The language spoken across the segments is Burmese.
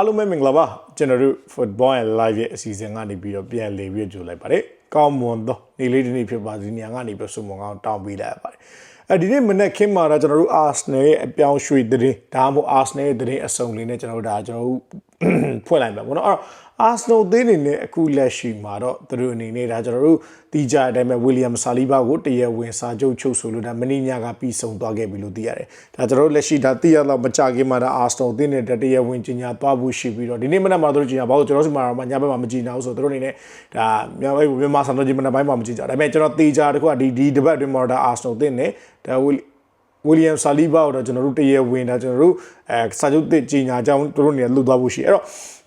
အားလုံးပဲမင်္ဂလာပါကျွန်တော်တို့ Football and Live ရဲ့အစီအစဉ်ကနေပြီးတော့ပြန်လည်ပြီးကြိုလိုက်ပါတယ်ကောင်းမွန်သောနေ့လေးတစ်နေ့ဖြစ်ပါစေနေရာကနေပြီးဆုမွန်ကောင်းတောင်းပေးလိုက်ရပါတယ်အဲဒီနေ့မနေ့ခင်းမှာတော့ကျွန်တော်တို့ Arsenal ရဲ့အပြောင်းရွှေ့တဲ့ဒါမှမဟုတ် Arsenal ရဲ့တဲ့အစုံလေးနဲ့ကျွန်တော်တို့ဒါကျွန်တော်တို့ ဖွင့်လိုက်မှာပေါ့နော်အဲ့တော့ Arsenal သင်းအနေနဲ့အခုလက်ရှိမှာတော့သူတို့အနေနဲ့ဒါကျွန်တော်တို့တီးကြတဲ့အတိုင်းပဲ William Saliba ကိုတရားဝင်စာချုပ်ချုပ်ဆိုလို့ဒါမင်းညကပြီးဆုံးသွားခဲ့ပြီလို့သိရတယ်။ဒါကျွန်တော်တို့လက်ရှိဒါသိရတော့မကြခင်မှာဒါ Arsenal သင်းနဲ့တရားဝင်ကြီးညာသွားဖို့ရှိပြီးတော့ဒီနေ့မနက်မှာသူတို့ကြီးညာဘာလို့ကျွန်တော်စီမှာတော့ညဘက်မှာမကြည့်နိုင်ဘူးဆိုတော့သူတို့အနေနဲ့ဒါမြန်မာစံတော်ကြီးမနက်ပိုင်းမှာမကြည့်ကြဒါပေမဲ့ကျွန်တော်တေချာတခုကဒီဒီတပတ်အတွင်းမှာဒါ Arsenal သင်းနဲ့ဒါ ဝီလီယမ်ဆာလီဘာကိုတော့ကျွန်တော်တို့တရေဝင်တာကျွန်တော်တို့အဲစာချုပ်တစ်ကြီးညာကြောင်းတို့တို့နေလှုပ်သွားဖို့ရှိအဲ့တော့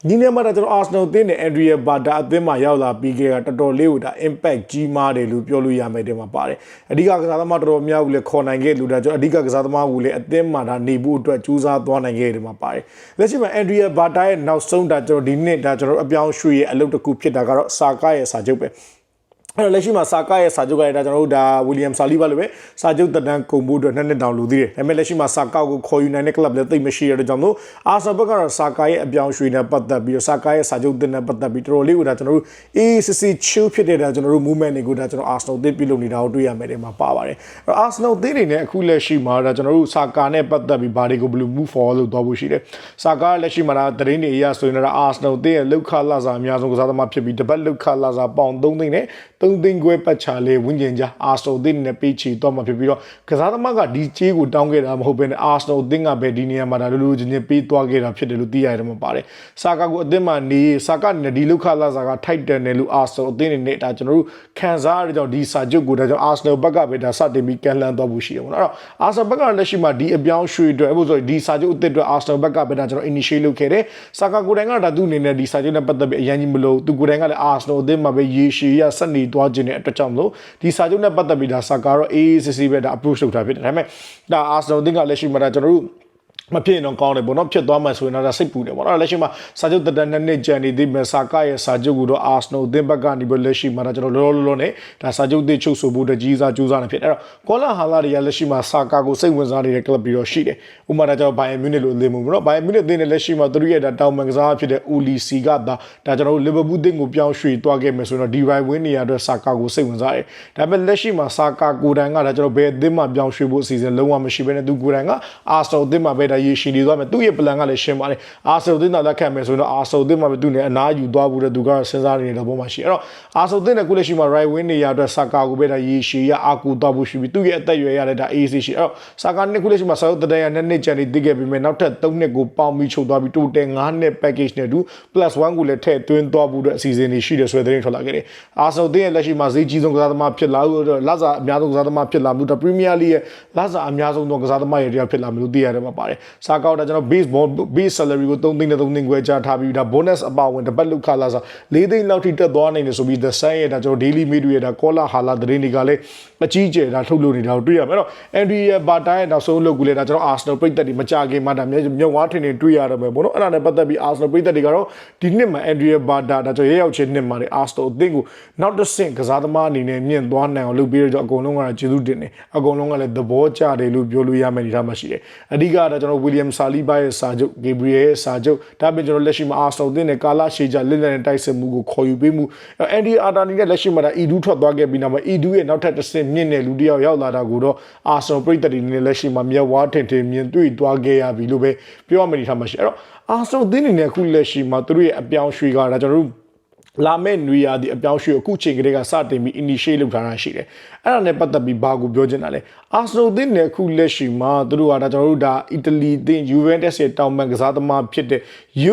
ဒီနေ့မှာတော့ကျွန်တော် Arsenal အသင်းနဲ့ Andrea Bada အသင်းမှာရောက်လာပြီးခဲ့တာတော်တော်လေးကိုဒါ impact ကြီးမားတယ်လို့ပြောလို့ရမယ်တဲ့မှာပါတယ်အဓိကကစားသမားတော်တော်များကိုလည်းခေါ်နိုင်ခဲ့လို့ဒါကျွန်တော်အဓိကကစားသမားကိုလည်းအသင်းမှာဒါနေဖို့အတွက်ကြိုးစားသွားနိုင်ခဲ့တယ်မှာပါတယ်လက်ရှိမှာ Andrea Bada ရဲ့နောက်ဆုံးဒါကျွန်တော်ဒီနေ့ဒါကျွန်တော်အပြောင်းရွှေ့ရဲ့အလုပ်တစ်ခုဖြစ်တာကတော့စာကားရဲ့စာချုပ်ပဲ အဲ့တော့လက်ရှိမှာစာကားရဲ့စာချုပ်ကလည်းဒါကျွန်တော်တို့ဒါဝီလီယမ်ဆာလီဘာလိုပဲစာချုပ်တက်တန်းကုန်ဖို့အတွက်နှစ်နှစ်တောင်လိုသေးတယ်ဒါပေမဲ့လက်ရှိမှာစာကာကိုခေါ်ယူနိုင်တဲ့ကလပ်လည်းသိပ်မရှိရတဲ့ကြောင့်မို့အာဆာဘက်ကတော့စာကာရဲ့အပြောင်းရွှေ့နဲ့ပတ်သက်ပြီးတော့စာကာရဲ့စာချုပ်တင်နဲ့ပတ်သက်ပြီးတော်တော်လေးကိုဒါကျွန်တော်တို့ ACC chill ဖြစ်တဲ့ဒါကျွန်တော်တို့ movement တွေကိုဒါကျွန်တော် Arsenal သစ်ပြုလုပ်နေတာကိုတွေ့ရမယ်တဲ့မှာပါပါတယ်အဲ့တော့ Arsenal သစ်တွေနဲ့အခုလက်ရှိမှာဒါကျွန်တော်တို့စာကာနဲ့ပတ်သက်ပြီးဘာတွေကိုဘယ်လို move forward လုပ်သွားဖို့ရှိတယ်စာကာလက်ရှိမှာဒါသတင်းတွေအရဆိုရင်တော့ Arsenal သစ်ရဲ့လောက်ခလာစာအများဆုံးကစားသမားဖြစ်ပြီးတပတ်လောက်ခလာစာပေါင်3သိန်းနဲ့3သိန်းခွဲပတ်ချာလေးဝင်းကျင်ကြား Arsenal သစ်နဲ့ပေးချီတော့မှာဖြစ်ပြီးတော့ကစားသမားကဒီချေးကိုတောင်းခဲ့တာမဟုတ်ဘဲနဲ့ Arsenal သစ်ကပဲဒီနေရာမှာဒါလူလူချင်းချင်းပေးသွားခဲ့တာဖြစ်တယ်လို့သိရတယ်မှာပါတယ်စာကာကိုအသင်းမှာနေစာကာနဲ့ဒီလောက်ခလာစာကထိုက်တန်တယ်လို့ Arsenal အသင်းနေနဲ့ဒါကျွန်တော်တို့ခံစားရတဲ့ကြောင့်ဒီစာချုပ်ကိုဒါကြောင့် Arsenal ဘက်ကပဲဒါစတင်ပြီးကန်လန်သွားဖို့ရှိတယ်ပေါ့နော်အဲ့တော့ Arsenal ဘက်ကလက်ရှိမှာဒီအပြောင်းရွှေ့အတွက်အဲ့လိုဆိုဒီစာချုပ်အသစ်အတွက် Arsenal ဘက်ကပဲဒါကျွန်တော် initiate လုပ်ခဲ့တယ်စာကာကိုတိုင်ကဒါသူ့အနေနဲ့ဒီစာချုပ်နဲ့ပတ်သက်ပြီးအရင်ကြီးမလို့သူကိုတိုင်ကလည်း Arsenal အသင်းမှာပဲရေရှည်ရဆက်နေသွားခြင်းတဲ့အတွက်ကြောင့်မလို့ဒီစာချုပ်နဲ့ပတ်သက်ပြီးဒါစာကာတော့ AACC ပဲဒါ approach လုပ်တာဖြစ်တယ်ဒါပေမဲ့ဒါ Arsenal အသင်းကလက်ရှိမှာဒါကျွန်တော်တို့ မဖြစ်ရင်တော့ကောင်းတယ်ပေါ့နော်ဖြစ်သွားမှဆိုရင်တော့စိတ်ပူတယ်ပေါ့နော်လက်ရှိမှာစာချုပ်တက်တက်နှစ်နှစ်ကြံနေသေးမယ်စာကရဲ့စာချုပ်ကိုတော့ Arsenal အသင်းဘက်ကနေပြီးလက်ရှိမှာတော့ကျွန်တော်လောလောလောနဲ့ဒါစာချုပ်တစ်ချုပ်ဆိုဖို့တကြီးစားကြိုးစားနေဖြစ်အဲ့တော့ကောလာဟာလာတွေကလက်ရှိမှာစာကကိုစိတ်ဝင်စားနေတဲ့ club ပြီးတော့ရှိတယ်ဥပမာတော့ကျွန်တော် Bayern Munich လို့အသင်းမှုပေါ့နော် Bayern Munich အသင်းနဲ့လက်ရှိမှာသူတို့ရဲ့ဒါတောင်ပန်ကစားဖြစ်တဲ့ Uli C ကဒါဒါကျွန်တော်တို့ Liverpool အသင်းကိုပြောင်းရွှေ့သွားခဲ့မယ်ဆိုတော့ DY ဝင်းနေရအတွက်စာကကိုစိတ်ဝင်စားတယ်ဒါပေမဲ့လက်ရှိမှာစာကကိုတိုင်ကဒါကျွန်တော်ဘယ်အသင်းမှာပြောင်းရွှေ့ဖို့အစီအစဉ်လုံးဝမရှိဘဲနဲ့သူကိုတိုင်က Arsenal အသင်းမှာပဲဒါရေရှည်နေသွားမယ်သူ့ရဲ့ plan ကလည်းရှင်းပါတယ်အာဆယ်သင်းသာလက်ခံမယ်ဆိုရင်တော့အာဆယ်သင်းမှာပဲသူနဲ့အနားယူသွားဖို့တဲ့သူကစဉ်းစားနေတဲ့ပုံမှာရှိအဲ့တော့အာဆယ်သင်းနဲ့ခုလက်ရှိမှာ right wing နေရာအတွက်ဆာကာကိုပဲဒါရေရှည်ရအာကူသွားဖို့ရှိပြီးသူ့ရဲ့အသက်အရွယ်ရတဲ့ဒါ AC ရှိအဲ့တော့ဆာကာနဲ့ခုလက်ရှိမှာဆာယုတ်တရနှစ်နှစ်ကျန်နေတည်ခဲ့ပြီးမယ်နောက်ထပ်3နှစ်ကိုပေါင်းပြီးချုပ်သွားပြီး total 9နှစ် package နဲ့တူ plus 1ကိုလည်းထည့်သွင်းသွားဖို့အတွက်အစီအစဉ်တွေရှိတယ်ဆိုတဲ့သတင်းထွက်လာခဲ့တယ်အာဆယ်သင်းရဲ့လက်ရှိမှာဈေးကြီးဆုံးကစားသမားဖြစ်လာလို့လာစာအများဆုံးကစားသမားဖြစ်လာမှုဒါ Premier League ရဲ့လာစာအများဆုံးသောကစားသမားရဲ့တရားဖြစ်လာမှုလို့သိရတယ်မှာပါတယ်ဆာကာကကျွန်တော် base ball base salary ကို3သိန်းနဲ့3သိန်းခွဲကြားထားပြီးဒါ bonus အပါဝင်တပတ်လောက်ခလာစား4သိန်းလောက်ထိတက်သွားနိုင်တယ်ဆိုပြီး the sun ရဲ့ဒါကျွန်တော် daily media ရဲ့ဒါ caller hala သတင်းတွေကလည်းအကြီးကျယ်ဒါထုတ်လို့နေတာကိုတွေ့ရမယ်အဲ့တော့ Andy ရဲ့ Bata ရဲ့နောက်ဆုံးလုပ်ကူလေဒါကျွန်တော် Arsenal ပြည်သက်တွေမကြခင်မှာဒါမြုံဝါထင်နေတွေ့ရတော့မယ်ပေါ့နော်အဲ့ဒါနဲ့ပတ်သက်ပြီး Arsenal ပြည်သက်တွေကတော့ဒီနှစ်မှာ Andy ရဲ့ Bata ဒါကျွန်တော်ရဲရောက်ချင်းနှစ်မှာလေ Arsenal အသင်းကိုနောက်တစ်ဆင့်ကစားသမားအနေနဲ့မြင့်သွားနိုင်အောင်လုပ်ပြီးတော့အကုန်လုံးကတော့ကျေးဇူးတင်တယ်အကုန်လုံးကလည်းသဘောကျတယ်လို့ပြောလို့ရမယ်ဒီထားမှာရှိတယ်အဓိကတော့ကျွန်တော် William Saliba ရဲ့စာချုပ် Gabriel ရဲ့စာချုပ်ဒါပေမဲ့ကျွန်တော်လက်ရှိမှာအာဆယ်တင်တဲ့ကာလာရှေကြလက်လက်နဲ့တိုက်စစ်မှုကိုခေါ်ယူပေးမှုအန်ဒီအာတာနီနဲ့လက်ရှိမှာဒါအီဒူးထွက်သွားခဲ့ပြီးနောက်မှာအီဒူးရဲ့နောက်ထပ်တစ်ဆင့်မြင့်တဲ့လူတစ်ယောက်ရောက်လာတာကိုတော့အာဆယ်ပြည်သက်တွေနဲ့လက်ရှိမှာမျက်ဝါးထင်ထင်မြင်တွေ့သွားခဲ့ရပြီလို့ပဲပြောရမယ်ဒီထားမှာရှိအဲ့တော့အာဆယ်တင်နေတဲ့အခုလက်ရှိမှာသူတို့ရဲ့အပြောင်းရွှေ့ကဒါကျွန်တော်တို့လာမဲ့နွေရာသီအပြောင်းရွှေ့အခုချိန်ကလေးကစတင်ပြီး initiate လုပ်ထားတာရှိတယ်။အဲ့ဒါနဲ့ပတ်သက်ပြီးဘာကိုပြောချင်တာလဲ။ Arsenal သင်းနဲ့အခုလက်ရှိမှာသူတို့ကဒါကျွန်တော်တို့ဒါ Italy သင်း Juventus ရဲ့တောင်ပန်ကစားသမားဖြစ်တဲ့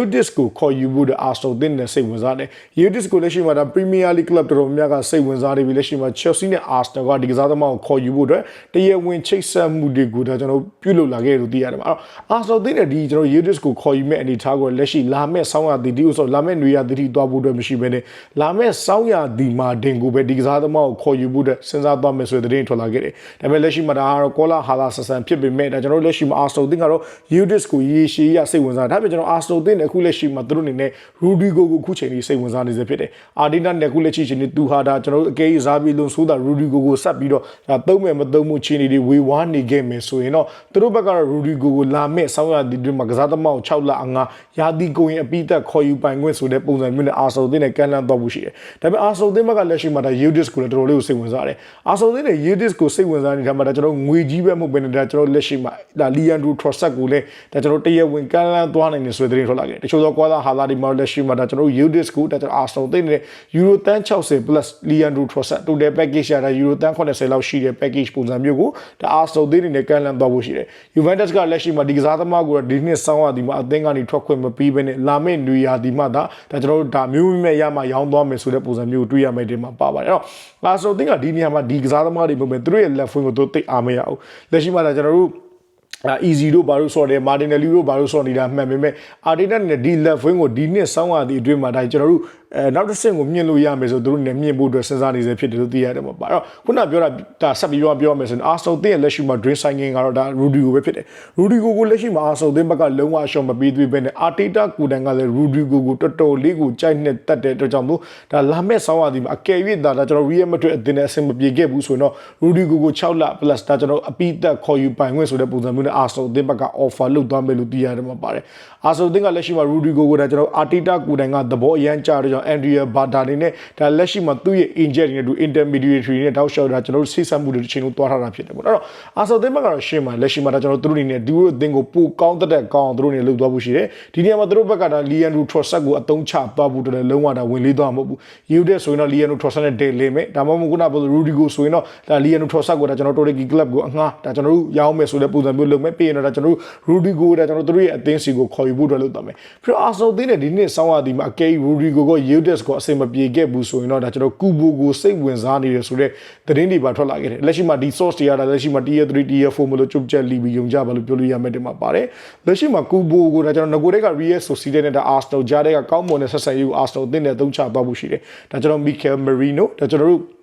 Udis ကိုခေါ်ယူဖို့တဲ့ Arsenal သင်းနဲ့စိတ်ဝင်စားတယ်။ Udis ကိုလက်ရှိမှာဒါ Premier League club တော်တော်များများကစိတ်ဝင်စားနေပြီလက်ရှိမှာ Chelsea နဲ့ Arsenal ကဒီကစားသမားကိုခေါ်ယူဖို့အတွက်တရားဝင်ချိတ်ဆက်မှုတွေကိုဒါကျွန်တော်ပြုလုပ်လာခဲ့လို့သိရတယ်။အဲ့တော့ Arsenal သင်းနဲ့ဒီကျွန်တော် Udis ကိုခေါ်ယူမဲ့အနေအထားကိုလက်ရှိလာမဲ့ဆောင်းရာသီဒီဥဆိုလာမဲ့နွေရာသီထိသွားဖို့အတွက်မရှိဘဲနဲ့လာမဲ့စောင်းရဒီမာဒင်ကိုပဲဒီကစားသမားကိုခေါ်ယူဖို့အတွက်စဉ်းစားသွားမယ်ဆိုတဲ့သတင်းထွက်လာခဲ့တယ်ဒါပေမဲ့လက်ရှိမှာဒါကတော့ကောလာဟာလာဆဆန်ဖြစ်ပေမဲ့ဒါကျွန်တော်တို့လက်ရှိမှာအာစတိုတင်ကတော့ Udis ကိုရေရှည်ရစိတ်ဝင်စားဒါပေမဲ့ကျွန်တော်အာစတိုတင်နဲ့အခုလက်ရှိမှာသူတို့အနေနဲ့ Rudigo ကိုအခုချိန်ကြီးစိတ်ဝင်စားနေစေဖြစ်တယ်အာဒီနာနဲ့အခုလက်ရှိချိန်นี้သူဟာဒါကျွန်တော်တို့အကဲကြီးစားပြီးလုံးဆိုးတာ Rudigo ကိုဆက်ပြီးတော့ဒါသုံးမဲ့မသုံးမှုချင်းတွေဝေဝါးနေခဲ့မယ်ဆိုရင်တော့သူတို့ဘက်ကတော့ Rudigo ကိုလာမဲ့စောင်းရဒီတွေမှာကစားသမားကို6လအငါရာသီကုန်ရင်အပိသက်ခေါ်ယူပိုင်ခွင့်ဆိုတဲ့ပုံစံမျိုးနဲ့အာဆိုတင်နဲ့ကန်လန်တော့မှုရှိတယ်ဒါပေမဲ့အာဆိုတင်ဘက်ကလက်ရှိမှာဒါ Udis ကိုလည်းတော်တော်လေးကိုစိတ်ဝင်စားတယ်အာဆိုတင်နဲ့ Udis ကိုစိတ်ဝင်စားနေတာမှာဒါကျွန်တော်ငွေကြီးပဲမဟုတ်ဘဲနဲ့ဒါကျွန်တော်လက်ရှိမှာဒါ Leandro Trossard ကိုလည်းဒါကျွန်တော်တရဝင်ကန်လန်သွားနိုင်နေဆိုတဲ့သတင်းထွက်လာခဲ့တချို့သောကွာလာဟာလာဒီမှာလက်ရှိမှာဒါကျွန်တော် Udis ကိုဒါကျွန်တော်အာဆိုတင်နဲ့ Euro တန်း60 plus Leandro Trossard total package ရတာ Euro တန်း80လောက်ရှိတဲ့ package ပုံစံမျိုးကိုဒါအာဆိုတင်နဲ့ကန်လန်သွားဖို့ရှိတယ် Juventus ကလက်ရှိမှာဒီကစားသမားကိုဒီနှစ်ဆောင်းရဒီမှာအသင်းကနေထွက်ခွင့်မပေးဘဲနဲ့လာမယ့်နွေရာဒီမှာဒါဒါကျွန်တော်တို့ဒါမျိုးမျိုးမဲ့ရမှရောင်းသွားမယ်ဆိုတဲ့ပုံစံမျိုးကိုတွေ့ရမယ်ဒီမှာပါပါတယ်အဲ့တော့အာဆိုတင်ကဒီနေရာမှာဒီကစားသမားတွေပုံပဲသူတို့ရဲ့ left wing ကိုသူသိအားမရဘူးလက်ရှိမှာဒါကျွန်တော်တို့အာ easy တို့ဘာလို့ဆော်တယ်မာတင်နယ်လီတို့ဘာလို့ဆော်နေတာမှန်ပေမဲ့အာတီတာနဲ့ဒီ left wing ကိုဒီနှစ်ဆောင်းရသည့်အတွင်းမှာဒါကျွန်တော်တို့ အဲနောက်တစ်ဆင့်ကိုမြင့်လို့ရမယ်ဆိုသူတို့လည်းမြင့်ဖို့အတွက်စဉ်းစားနေစေဖြစ်တယ်လို့သိရတယ်ပေါ့ပါတော့ခုနပြောတာဒါဆက်ပြီးပြောပြောမယ်ဆိုရင်အာဆော်တင်ရဲ့လက်ရှိမှာ dream signing ကတော့ဒါ Rudigo ပဲဖြစ်တယ် Rudigo ကိုလက်ရှိမှာအာဆော်တင်ဘက်ကလုံးဝရှော့မပေးသေးဘဲနဲ့အာတီတာကူတန်ကလည်း Rudigo ကိုတော်တော်လေးကိုကြိုက်နှစ်တက်တဲ့အတွက်ကြောင့်မို့ဒါလာမဲ့ဆောင်းရသည်မှာအကယ်၍ဒါဒါကျွန်တော် Real Madrid အသင်းနဲ့အဆင်မပြေခဲ့ဘူးဆိုရင်တော့ Rudigo ကို6လ plus ဒါကျွန်တော်အပိသက်ခေါ်ယူပိုင်ခွင့်ဆိုတဲ့ပုံစံမျိုးနဲ့အာဆော်တင်ဘက်က offer လုပ်သွားမယ်လို့သိရတယ်မှာပါတယ်အာဆော်တင်ကလက်ရှိမှာ Rudigo ကိုဒါကျွန်တော်အာတီတာကူတန်ကသဘောအရန်ကြတဲ့ကြောင့် Andrea Bada ဒါနေနဲ့ဒါလက်ရှိမှာသူ့ရဲ့ angel တွေနဲ့သူ intermediary နဲ့တောက်လျှောက်တာကျွန်တော်တို့ဆိတ်ဆက်မှုတွေတစ်ချိန်လုံးတွားထားတာဖြစ်တယ်ပေါ့အဲ့တော့အာဆော်သင်းဘက်ကတော့ရှင်းမှာလက်ရှိမှာဒါကျွန်တော်တို့အနေနဲ့ဒီလိုအသင်းကိုပိုကောင်းတဲ့ကောင်းအောင်တို့အနေနဲ့လုပ်သွားဖို့ရှိတယ်ဒီနေရာမှာတို့ဘက်ကဒါ Leandro Trossard ကိုအသုံးချသွားဖို့တည်းလုံးဝဒါဝင်လေးသွားမှာမဟုတ်ဘူး Ude ဆိုရင်တော့ Leandro Trossard နဲ့ Dale လိမ့်မယ်ဒါမှမဟုတ်ခုနက Rudigo ဆိုရင်တော့ဒါ Leandro Trossard ကိုဒါကျွန်တော်တို့ Torre Club ကိုအငှားဒါကျွန်တော်တို့ရောင်းမယ်ဆိုတဲ့ပုံစံမျိုးလုပ်မယ်ပြီးရင်တော့ဒါကျွန်တော်တို့ Rudigo ဒါကျွန်တော်တို့ရဲ့အသင်းစီကိုခေါ်ယူဖို့အတွက်လုပ်သွားမယ်ပြီးတော့ Arsenal သင်းနဲ့ဒီနေ့ဆောင်းရသည်မှာအကယ် Rudigo ကို Ude ကိုအဆင်မပြေခဲ့ဘူးဆိုရင်တော့ဒါကျွန်တော်ကူဘိုကိုစိတ်ဝင်စားနေတယ်ဆိုတော့သတင်းတွေပါထွက်လာခဲ့တယ်လက်ရှိမှာဒီ source တွေရတာလက်ရှိမှာ tier 3 tier 4မလို့ချုပ်ချက်လီပြီးယုံကြပါလို့ပြောလို့ရမယ်တင်မှာပါတယ်လက်ရှိမှာကူဘိုကိုဒါကျွန်တော်ငကိုတဲ့က Real Sociedad နဲ့ဒါ Arsenal ကြားတဲ့ကကောင်းမွန်တဲ့ဆက်ဆံရေးကို Arsenal တင်တဲ့သုံးချသွားဖို့ရှိတယ်ဒါကျွန်တော် Mikel Merino ဒါကျွန်တော်တို့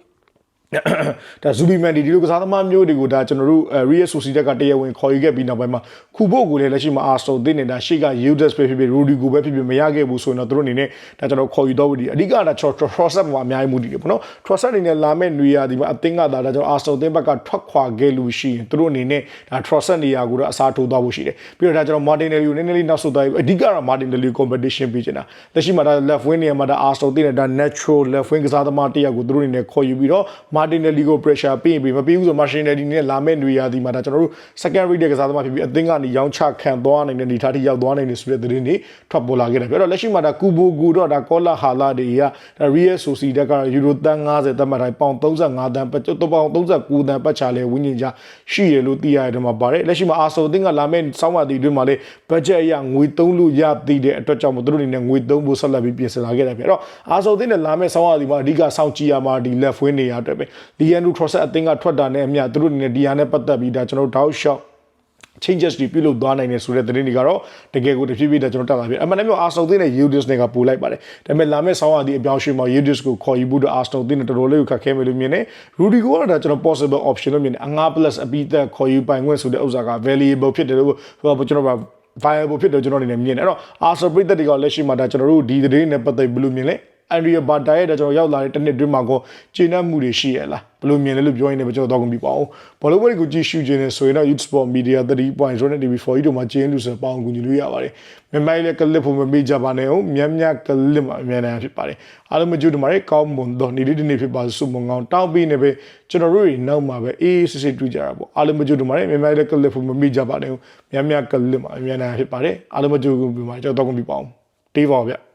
ဒါဇူဘီမန်ဒီဒီလိုကစားသမားမျိုးတွေကိုဒါကျွန်တော်တို့ Real Sociedad ကတရားဝင်ခေါ်ယူခဲ့ပြီးနောက်ပိုင်းမှာခုဖို့ကိုလည်းလက်ရှိမှာ Arsenal တင်နေတာရှေ့က Eudes ပဲဖြစ်ဖြစ် Rodrigo ပဲဖြစ်ဖြစ်မရခဲ့ဘူးဆိုရင်တော့တို့အနေနဲ့ဒါကျွန်တော်ခေါ်ယူတော့ဘူးဒီအဓိကဒါ Trossard မှာအများကြီးမှုတည်တယ်ပေါ့နော် Trossard အနေနဲ့လာမဲ့နေရာဒီမှာအသင်းကဒါဒါကျွန်တော် Arsenal တင်ဘက်ကထွက်ခွာခဲ့လို့ရှိရင်တို့အနေနဲ့ဒါ Trossard နေရာကိုတော့အစားထိုးသွားဖို့ရှိတယ်ပြီးတော့ဒါကျွန်တော် Martinelli ကိုနည်းနည်းလေးနောက်ဆုတ်သွားပြီအဓိကတော့ Martinelli competition ပေးချင်တာလက်ရှိမှာဒါ left wing နေရာမှာဒါ Arsenal တင်တဲ့ဒါ natural left wing ကစားသမားတယောက်ကိုတို့အနေနဲ့ခေါ်ယူပြီးတော့ Martinelli ကို pressure ပေးရင်ပြီးမပေးဘူးဆို Martinelli နဲ့လာမဲ့နေရာဒီမှာဒါကျွန်တော်တို့ second rate တဲ့ကစားသမားဖြစ်ပြီးအသင်းကနေရောင်းချခံသွားနိုင်တဲ့နေထားထိရောက်သွားနိုင်တယ်ဆိုတဲ့သတင်းတွေထွက်ပေါ်လာခဲ့တယ်ပြီးတော့လက်ရှိမှာဒါကူဘိုကူတော့ဒါကောလာဟာလာတွေကဒါ Real Sociedad ကယူရိုတန်း90တက်မှတ်တိုင်းပေါင်35တန်းပတ်တော့ပေါင်39တန်းပတ်ချလဲဝင်းကျင်ကြရှိရလို့သိရတယ်မှာပါတယ်လက်ရှိမှာအာဆိုအသင်းကလာမဲ့စောင်းဝတီအတွင်းမှာလေ budget အရငွေသုံးလို့ရသေးတဲ့အတွက်ကြောင့်မို့သူတို့အနေနဲ့ငွေသုံးဖို့ဆက်လက်ပြီးပြင်ဆင်လာခဲ့တယ်ပြီးတော့အာဆိုအသင်းနဲ့လာမဲ့စောင်းဝတီမှာအဓိကစောင့်ကြည့်ရမှာဒီ left wing နေရာအတွက်ပဲ Leandro Trossard အသင်းကထွက်တာနဲ့အမျှသူတို့အနေနဲ့ဒီဟာနဲ့ပတ်သက်ပြီးဒါကျွန်တော်တို့ doubt shot changes တွေပြုလုပ်သွားနိုင်တယ်ဆိုတဲ့သတင်းတွေကတော့တကယ်ကိုတဖြည်းဖြည်းနဲ့ကျွန်တော်တက်လာပြီအမှန်တမ်းပြော Arsenal တင်းနဲ့ Udis နဲ့ကပို့လိုက်ပါတယ်ဒါပေမဲ့လာမယ့်ဆောင်းရသည့်အပြောင်းအရွှေ့မှာ Udis ကိုခေါ်ယူဖို့တော့ Arsenal တင်းနဲ့တော်တော်လေးကိုခက်ခဲမယ်လို့မြင်တယ် Rudiger ကတော့ဒါကျွန်တော် possible option လို့မြင်တယ်အငါ plus အပိသက်ခေါ်ယူပိုင်ခွင့်ဆိုတဲ့ဥစ္စာက valuable ဖြစ်တယ်လို့ကျွန်တော် viable ဖြစ်တယ်ကျွန်တော်အနေနဲ့မြင်တယ်အဲ့တော့ Arsenal ပြည်သက်တွေကလက်ရှိမှာဒါကျွန်တော်တို့ဒီသတင်းနဲ့ပတ်သက်ဘယ်လိုမြင်လဲ အန်ဒရီယာဘာတာရဲ့တော့ကျွန်တော်ရောက်လာတဲ့တစ်နှစ်တွင်းမှာကောကျေနပ်မှုတွေရှိရလားဘယ်လိုမြင်လဲလို့ပြောရင်လည်းကျွန်တော်တော့ကုန်ပြီပေါ့။ဘောလုံးပွဲကိုကြည့်ရှုခြင်းနဲ့ဆိုရင်တော့ Youth Sport Media 3.0နဲ့ TV4 တို့မှာကျင်းလူဆိုပေါအောင်ကူညီလို့ရပါတယ်။မြန်မာပြည်လည်းကလစ်ဖို့မမေ့ကြပါနဲ့အောင်မြန်မြန်ကလစ်မှာအများအားဖြစ်ပါတယ်။အားလုံးမကြိုတမာရဲကောင်းမွန်သောနေ့လေးတစ်နေ့ဖြစ်ပါစုမုံကောင်းတောင်းပြီးနေပဲကျွန်တော်တို့တွေနောက်မှာပဲအေးစစ်စစ်တွေ့ကြတာပေါ့။အားလုံးမကြိုတမာရဲမြန်မာပြည်လည်းကလစ်ဖို့မမေ့ကြပါနဲ့အောင်မြန်မြန်ကလစ်မှာအများအားဖြစ်ပါတယ်။အားလုံးမကြိုကုန်ပြီမှာကျွန်တော်တော့ကုန်ပြီပေါ့။တေးပါဗျ။